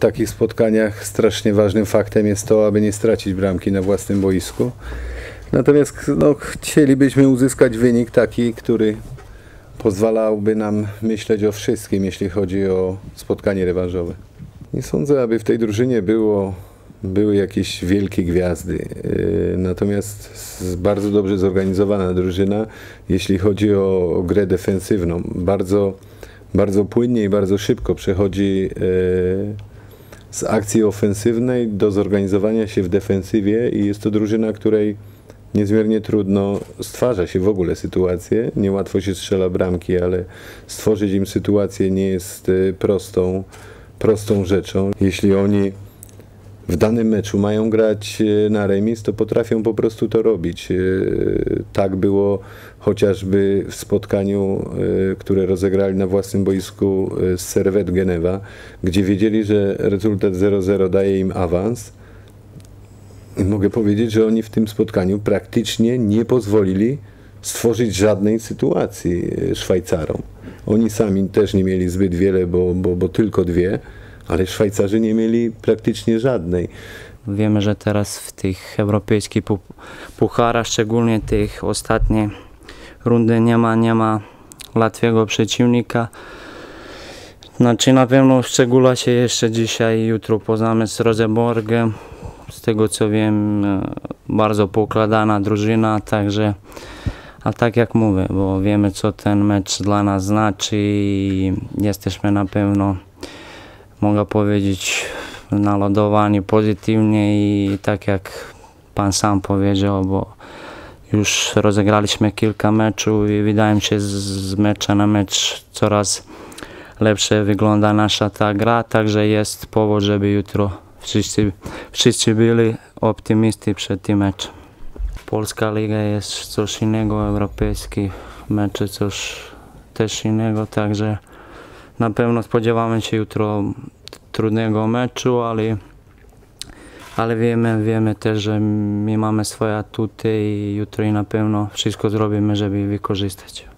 takich spotkaniach strasznie ważnym faktem jest to, aby nie stracić bramki na własnym boisku. Natomiast no, chcielibyśmy uzyskać wynik taki, który pozwalałby nam myśleć o wszystkim, jeśli chodzi o spotkanie rewanżowe. Nie sądzę, aby w tej drużynie było, były jakieś wielkie gwiazdy. Yy, Natomiast bardzo dobrze zorganizowana drużyna, jeśli chodzi o, o grę defensywną. Bardzo, bardzo płynnie i bardzo szybko przechodzi yy, z akcji ofensywnej do zorganizowania się w defensywie i jest to drużyna, której niezmiernie trudno stwarza się w ogóle sytuacje. Niełatwo się strzela bramki, ale stworzyć im sytuację nie jest y, prostą, prostą rzeczą. Jeśli oni w danym meczu mają grać y, na remis, to potrafią po prostu to robić. Y, Tak było chociażby w spotkaniu, y, które rozegrali na własnym boisku z Servet Genewa, gdzie wiedzieli, że rezultat 0-0 daje im awans. Mogę powiedzieć, że oni w tym spotkaniu praktycznie nie pozwolili stworzyć żadnej sytuacji e, Szwajcarom. Oni sami też nie mieli zbyt wiele, bo, bo, bo tylko dwie, ale Szwajcarzy nie mieli praktycznie żadnej. Wiemy, że teraz w tych europejskich pu- pucharach, szczególnie tych ostatniej rundy nie ma, nie ma łatwego przeciwnika. Znaczy na pewno szczegóła się jeszcze dzisiaj, jutro poznamy z Rosenborgiem. Z tego co wiem, e, bardzo pokładana drużyna, także a tak jak mówię, bo wiemy co ten mecz dla nas znaczy i jesteśmy na pewno, mogę powiedzieć, naładowani pozytywnie i tak jak pan sam powiedział, bo już rozegraliśmy kilka meczów i wydaje mi się z, mecza na mecz coraz lepsze wygląda nasza ta gra, także jest powód, żeby jutro wszyscy, wszyscy byli optymiści przed tym meczem. Polska Liga jest coś innego, europejskie mecze coś też innego, także na pewno spodziewamy się jutro trudnego meczu, ale, ale wiemy, wiemy też, że my mamy swoje atuty i jutro i na pewno wszystko zrobimy, żeby je wykorzystać.